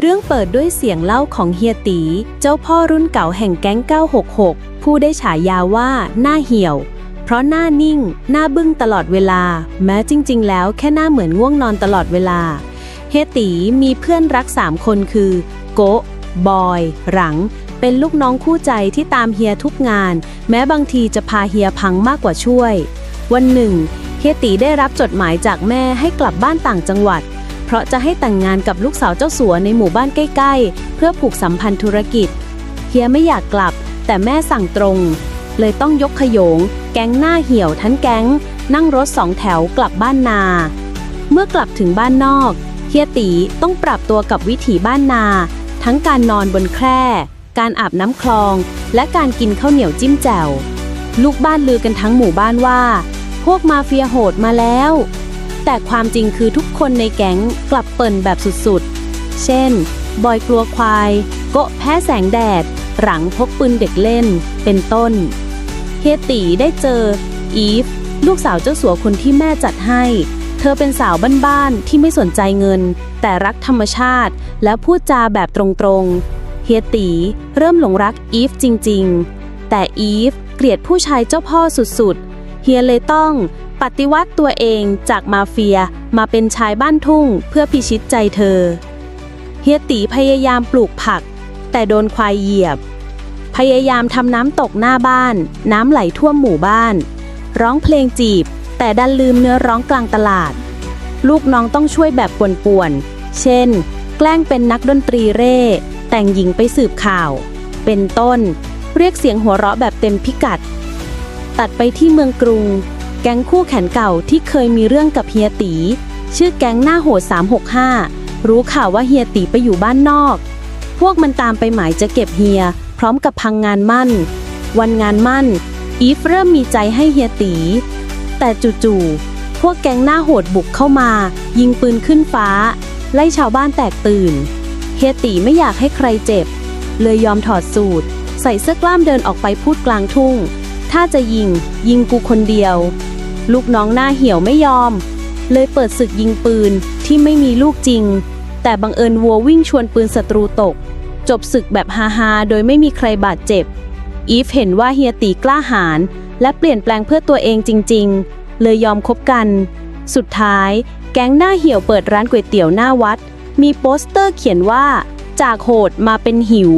เรื่องเปิดด้วยเสียงเล่าของเฮียตี เจ้าพ่อรุ่นเก่าแห่งแก๊ง 966 ผู้ได้ฉายาว่าหน้าเหี่ยว เพราะหน้านิ่ง หน้าบึ้งตลอดเวลา แม้จริง ๆ แล้วแค่หน้าเหมือนง่วงนอนตลอดเวลา เฮียตีมีเพื่อนรักสามคนคือ โกะบอย หลัง เป็นลูกน้องคู่ใจที่ตามเฮียทุกงาน แม้บางทีจะพาเฮียพังมากกว่าช่วย วันหนึ่งเฮียตีได้รับจดหมายจากแม่ให้กลับบ้านต่างจังหวัด ราะจะให้แต่งงานกับลูกสาวเจ้าสัวในหมู่บ้านใกล้ๆ เพื่อผูกสัมพันธ์ธุรกิจ เฮียไม่อยากกลับ แต่แม่สั่งตรง เลยต้องยกขยง แก๊งหน้าเหี่ยวทั้งแก๊ง นั่งรถสองแถวกลับบ้านนา เมื่อกลับถึงบ้านนอกเฮียตีต้องปรับตัวกับวิถีบ้านนา ทั้งการนอนบนแคร่ การอาบน้ำคลอง และการกินข้าวเหนียวจิ้มแจ่วลูกบ้านลือกันทั้งหมู่บ้านว่า พวกมาเฟียโหดมาแล้ว แต่ความจริงคือทุกคนในแก๊งกลับเปิ่นแบบสุดๆ เช่น บอยกลัวควาย โกะแพ้แสงแดด หลังพกปืนเด็กเล่น เป็นต้น เฮตีได้เจอ อีฟ ลูกสาวเจ้าสัวคนที่แม่จัดให้ เธอเป็นสาวบ้านๆ ที่ไม่สนใจเงิน แต่รักธรรมชาติ และพูดจาแบบตรงๆ เฮียตีเริ่มหลงรักอีฟจริงๆ แต่อีฟเกลียดผู้ชายเจ้าพ่อสุดๆ เฮียเลยต้องปฏิวัติตัวเองจากมาเฟียมาเป็นชายบ้านทุ่งเพื่อพิชิตใจเธอ เฮียตีพยายามปลูกผัก แต่โดนควายเหยียบ พยายามทำน้ำตกหน้าบ้าน น้ำไหลท่วมหมู่บ้าน ร้องเพลงจีบ แต่ดันลืมเนื้อร้องกลางตลาด ลูกน้องต้องช่วยแบบป่วนๆ เช่น แกล้งเป็นนักดนตรีเร่ แต่งหญิงไปสืบข่าว เป็นต้น เรียกเสียงหัวเราะแบบเต็มพิกัด ตัดไปที่เมืองกรุง แก๊งคู่แขนเก่าที่เคยมีเรื่องกับเฮียตี ชื่อแก๊งหน้าโหด 365 รู้ข่าวว่าเฮียตีไปอยู่บ้านนอก พวกมันตามไปหมายจะเก็บเฮีย พร้อมกับพังงานมั่น วันงานมั่น อีฟเริ่มมีใจให้เฮียตี แต่จู่ๆพวกแก๊งหน้าโหดบุกเข้ามา ยิงปืนขึ้นฟ้า ไล่ชาวบ้านแตกตื่น เฮียตีไม่อยากให้ใครเจ็บ เลยยอมถอดสูตร ใส่เสื้อกล้ามเดินออกไปพูดกลางทุ่ง ถ้าจะยิง ยิงกูคนเดียว ลูกน้องหน้าเหี่ยวไม่ยอม เลยเปิดศึกยิงปืนที่ไม่มีลูกจริง แต่บังเอิญวัววิ่งชวนปืนศัตรูตก จบศึกแบบฮาๆโดยไม่มีใครบาดเจ็บ อีฟเห็นว่าเฮียตีกล้าหาญและเปลี่ยนแปลงเพื่อตัวเองจริง ๆ เลยยอมคบกัน สุดท้ายแก๊งหน้าเหี่ยวเปิดร้านก๋วยเตี๋ยวหน้าวัด มีโปสเตอร์เขียนว่า จากโหดมาเป็นหิว